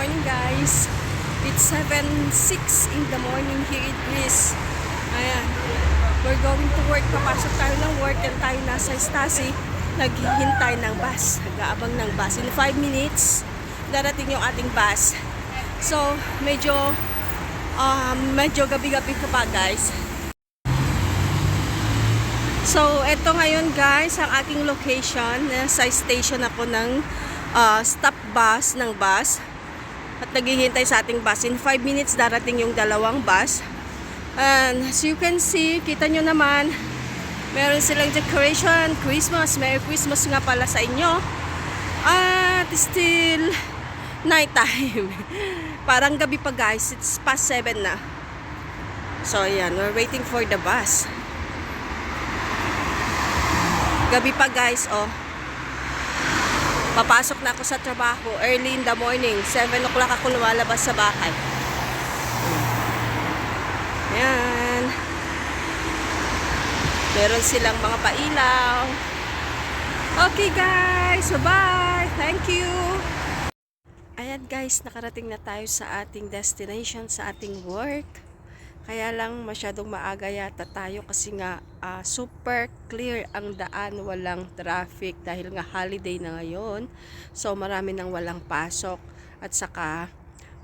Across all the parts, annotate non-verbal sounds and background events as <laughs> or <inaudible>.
morning guys. It's 7.06 in the morning here in Greece. Ayan. We're going to work. Papasok tayo ng work and tayo nasa Stasi. Naghihintay ng bus. Nag-aabang ng bus. In 5 minutes, darating yung ating bus. So, medyo um, medyo gabi-gabi ko pa guys. So, eto ngayon guys, ang aking location. Sa station ako ng uh, stop bus ng bus. At naghihintay sa ating bus. In 5 minutes darating yung dalawang bus. And as you can see, kita nyo naman, meron silang decoration, Christmas, Merry Christmas nga pala sa inyo. At still, night time. <laughs> Parang gabi pa guys, it's past 7 na. So ayan, we're waiting for the bus. Gabi pa guys, oh. Papasok na ako sa trabaho early in the morning. 7 o'clock ako lumalabas sa bahay. Ayan. Meron silang mga pailaw. Okay guys, bye-bye. Thank you. Ayan guys, nakarating na tayo sa ating destination, sa ating work. Kaya lang masyadong maaga yata tayo kasi nga ah, super clear ang daan, walang traffic dahil nga holiday na ngayon. So marami nang walang pasok at saka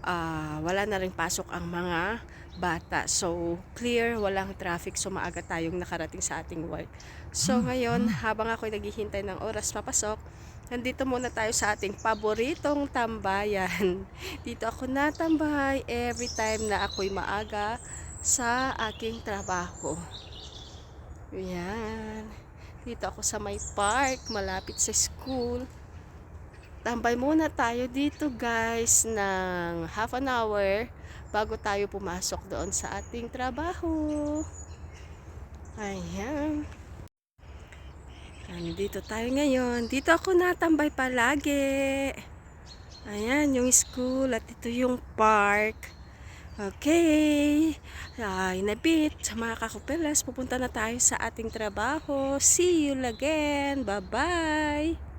ah, wala na rin pasok ang mga bata. So clear, walang traffic so maaga tayong nakarating sa ating work. So ngayon, habang ako naghihintay ng oras papasok, Nandito muna tayo sa ating paboritong tambayan. <laughs> Dito ako natambay every time na ako'y maaga sa aking trabaho. Yan. Dito ako sa may park, malapit sa school. Tambay muna tayo dito guys ng half an hour bago tayo pumasok doon sa ating trabaho. Ayan. Nandito tayo ngayon. Dito ako natambay palagi. Ayan, yung school at ito yung park. Okay. Ay, nabit. Sa mga kakupelas, pupunta na tayo sa ating trabaho. See you again. Bye-bye.